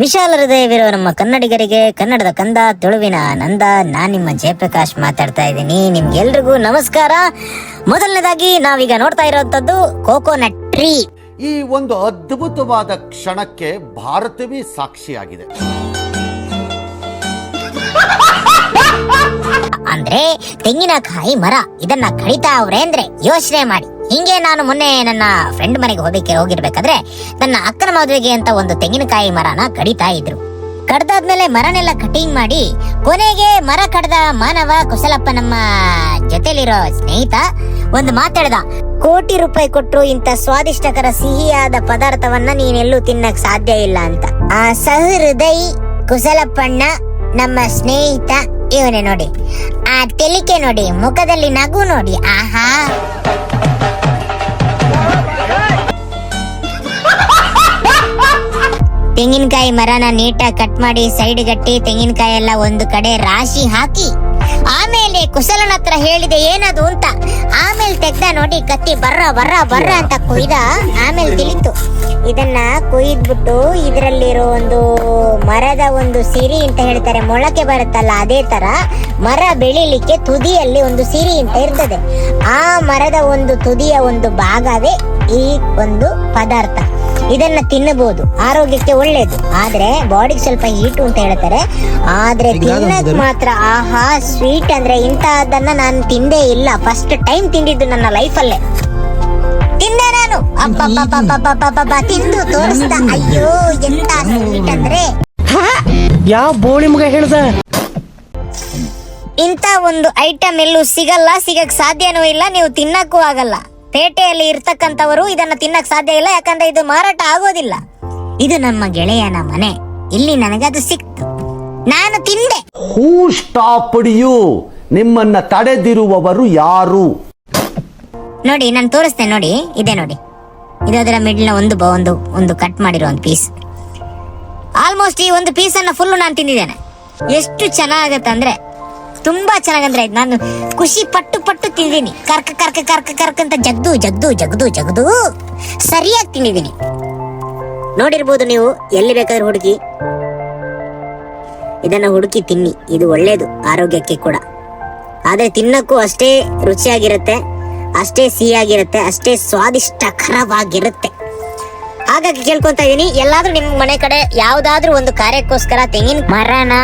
ವಿಶಾಲ ಹೃದಯವಿರುವ ನಮ್ಮ ಕನ್ನಡಿಗರಿಗೆ ಕನ್ನಡದ ಕಂದ ತುಳುವಿನ ನಂದ ನಾನ್ ನಿಮ್ಮ ಜಯಪ್ರಕಾಶ್ ಮಾತಾಡ್ತಾ ಇದ್ದೀನಿ. ನಿಮ್ಗೆಲ್ರಿಗೂ ನಮಸ್ಕಾರ. ಮೊದಲನೇದಾಗಿ ನಾವೀಗ ನೋಡ್ತಾ ಇರೋಂಥದ್ದು ಕೋಕೋನಟ್ ಟ್ರೀ ಈ ಒಂದು ಅದ್ಭುತವಾದ ಕ್ಷಣಕ್ಕೆ ಭಾರತವೇ ಸಾಕ್ಷಿಯಾಗಿದೆ. ಅಂದ್ರೆ ತೆಂಗಿನಕಾಯಿ ಮರ ಇದನ್ನ ಕಡಿತಾ ಅವ್ರೆ ಅಂದ್ರೆ ಯೋಚನೆ ಮಾಡಿ. ಹಿಂಗೆ ನಾನು ಮೊನ್ನೆ ನನ್ನ ಫ್ರೆಂಡ್ ಮನೆಗೆ ಹೋಗಿಕ್ಕೆ ಹೋಗಿರ್ಬೇಕಾದ್ರೆ ನನ್ನ ಅಕ್ಕನ ಮದುವೆಗೆ ಅಂತ ಒಂದು ತೆಂಗಿನಕಾಯಿ ಮರನ ಕಡಿತಾ ಇದ್ರು. ಕಡ್ದಾದ್ಮೇಲೆ ಮರನೆಲ್ಲ ಕಟಿಂಗ್ ಮಾಡಿ ಕೊನೆಗೆ ಮರ ಕಡ್ದ ಮಾನವ ಕುಶಲಪ್ಪ ನಮ್ಮ ಜೊತೆಲಿರೋ ಸ್ನೇಹಿತ ಒಂದು ಮಾತಾಡ್ದ, ಕೋಟಿ ರೂಪಾಯಿ ಕೊಟ್ಟರು ಇಂತ ಸ್ವಾದಿಷ್ಟಕರ ಸಿಹಿಯಾದ ಪದಾರ್ಥವನ್ನ ನೀನೆಲ್ಲೂ ತಿನ್ನಕ್ ಸಾಧ್ಯ ಇಲ್ಲ ಅಂತ. ಆ ಸಹೃದಯಿ ಕುಶಲಪ್ಪಣ್ಣ ನಮ್ಮ ಸ್ನೇಹಿತ, ಇವನೇ ನೋಡಿ. ಆ ತೆಲಿಕೆ ನೋಡಿ, ಮುಖದಲ್ಲಿ ನಗು ನೋಡಿ, ಆಹಾ. ತೆಂಗಿನಕಾಯಿ ಮರನ ನೀಟಾಗಿ ಕಟ್ ಮಾಡಿ ಸೈಡ್ ಗಟ್ಟಿ ತೆಂಗಿನಕಾಯಿ ಎಲ್ಲ ಒಂದು ಕಡೆ ರಾಶಿ ಹಾಕಿ, ಆಮೇಲೆ ಕುಶಲನ ಹತ್ರ ಹೇಳಿದೆ ಏನದು ಅಂತ, ಆಮೇಲೆ ತೆಗ್ದ ನೋಡಿ ಕತ್ತಿ ಬರ್ರ ಬರ್ರ ಬರ್ರ ಅಂತ ಕೊಯ್ದ ಆಮೇಲೆ ತಿಳಿತು. ಇದನ್ನ ಕೊಯ್ದ್ಬಿಟ್ಟು ಇದರಲ್ಲಿರೋ ಒಂದು ಮರದ ಒಂದು ಸಿರಿ ಅಂತ ಹೇಳ್ತಾರೆ, ಮೊಳಕೆ ಬರುತ್ತಲ್ಲ ಅದೇ ತರ ಮರ ಬೆಳಿಲಿಕ್ಕೆ ತುದಿಯಲ್ಲಿ ಒಂದು ಸಿರಿ ಅಂತ ಇರ್ತದೆ. ಆ ಮರದ ಒಂದು ತುದಿಯ ಒಂದು ಭಾಗವೇ ಈ ಒಂದು ಪದಾರ್ಥ. ಇದನ್ನ ತಿನ್ನಬಹುದು. ಆರೋಗ್ಯಕ್ಕೆ ಒಳ್ಳೇದು. ಆದ್ರೆ ಬಾಡಿಗೆ ಸ್ವಲ್ಪ ಹೀಟು ಅಂತ ಹೇಳ್ತಾರೆ. ಆದ್ರೆ ತಿನ್ನಕ್ ಮಾತ್ರ ಆಹಾ ಸ್ವೀಟ್ ಅಂದ್ರೆ ಇಂತಹದನ್ನ ನಾನು ತಿಂದೇ ಇಲ್ಲ. ಫಸ್ಟ್ ಟೈಮ್ ತಿಂದಿದ್ದು ನನ್ನ ಲೈಫ್ ಅಲ್ಲೇ. ತಿಂದೆ ನಾನು. ತಿಂದು ತೋರಿಸ್ದ ಅಯ್ಯೋ ಎಂತ ಸ್ವೀಟ್ ಅಂದ್ರೆ. ಯಾವ ಬೋಳಿ ಮಗ ಹೇಳ್ದ? ಇಂಥ ಒಂದು ಐಟಮ್ ಎಲ್ಲೂ ಸಿಗಲ್ಲ ಸಿಗಕ್ ಸಾಧ್ಯನೂ ಇಲ್ಲ ನೀವು ತಿನ್ನಕ್ಕೂ ಆಗಲ್ಲ. ಪೇಟೆಯಲ್ಲಿ ಇರ್ತಕ್ಕಂಥವರು ಇದನ್ನ ತಿನ್ನಕ್ ಸಾಧ್ಯ ಇಲ್ಲ ಯಾಕಂದ್ರೆ ಇದು ಮಾರಾಟ ಆಗೋದಿಲ್ಲ. ಇದು ನಮ್ಮ ಗೆಳೆಯನ ಮನೆ. ಇಲ್ಲಿ ನನಗೆ ಅದು ಸಿಕ್ತು. ನಾನು ತಿಂದೆ. ಹೂ ಸ್ಟಾಪ್ ನಿಮ್ಮನ್ನ ತಡೆದಿರುವವರು ಯಾರು? ನೋಡಿ ನಾನು ತೋರಿಸ್ತೇನೆ ನೋಡಿ ಇದೆ ನೋಡಿ. ಇದು ಅದರ ಮಿಡ್ಲ್ನ ಒಂದು ಬ- ಒಂದು ಒಂದು ಕಟ್ ಮಾಡಿರೋ ಒಂದು ಪೀಸ್ ಆಲ್ಮೋಸ್ಟ್ ಈ ಒಂದು ಪೀಸ್ ಅನ್ನ ಫುಲ್ ನಾನು ತಿಂದಿದ್ದೇನೆ. ಎಷ್ಟು ಚೆನ್ನಾಗತ್ತೆ ಅಂದ್ರೆ ತುಂಬಾ ಚೆನ್ನಾಗಂದ್ರೆ ನಾನು ಖುಷಿ ಪಟ್ಟು ಪಟ್ಟು ತಿಂದಿದ್ದೀನಿ. ಕರ್ಕ ಕರ್ಕ ಕರ್ಕ ಕರ್ಕ ಅಂತ ಜಗ್ದು ಜಗ್ದು ಜಗ್ದು ಜಗ್ದು ಸರಿಯಾಗಿ ತಿಂದಿದ್ದೀನಿ. ನೋಡಿರ್ಬೋದು ನೀವು, ಎಲ್ಲಿ ಬೇಕಾದ್ರೂ ಹುಡುಕಿ. ಇದನ್ನ ಹುಡುಕಿ ತಿನ್ನಿ. ಇದು ಒಳ್ಳೇದು, ಆರೋಗ್ಯಕ್ಕೆ ಕೂಡ. ಆದ್ರೆ ತಿನ್ನಕ್ಕೂ ಅಷ್ಟೇ ರುಚಿಯಾಗಿರುತ್ತೆ, ಅಷ್ಟೇ ಸಿಹಿಯಾಗಿರುತ್ತೆ, ಅಷ್ಟೇ ಸ್ವಾದಿಷ್ಟಕರವಾಗಿರುತ್ತೆ. ಹಾಗಾಗಿ ಕೇಳ್ಕೊಂತ ಇದೀನಿ, ಎಲ್ಲಾದ್ರೂ ನಿಮ್ ಮನೆ ಕಡೆ ಯಾವ್ದಾದ್ರೂ ಒಂದು ಕಾರ್ಯಕ್ಕೋಸ್ಕರ ತೆಂಗಿನ ಮರನ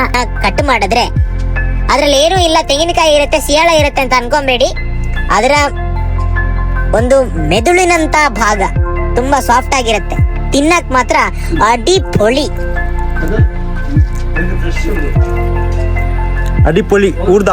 ಕಟ್ ಮಾಡಿದ್ರೆ ಅದ್ರಲ್ಲಿ ಏನೂ ಇಲ್ಲ, ತೆಂಗಿನಕಾಯಿ ಇರುತ್ತೆ, ಸಿಯಾಳ ಇರುತ್ತೆ ಅಂತ ಅನ್ಕೊಂಬೇಡಿ. ಅದರ ಒಂದು ಮೆದುಳಿನಂತ ಭಾಗ ತುಂಬಾ ಸಾಫ್ಟ್ ಆಗಿರುತ್ತೆ. ತಿನ್ನಕ್ ಮಾತ್ರ ಅಡಿ ಪೊಳಿ. ಅಡಿಪೊಳಿ ಊರ್ದ.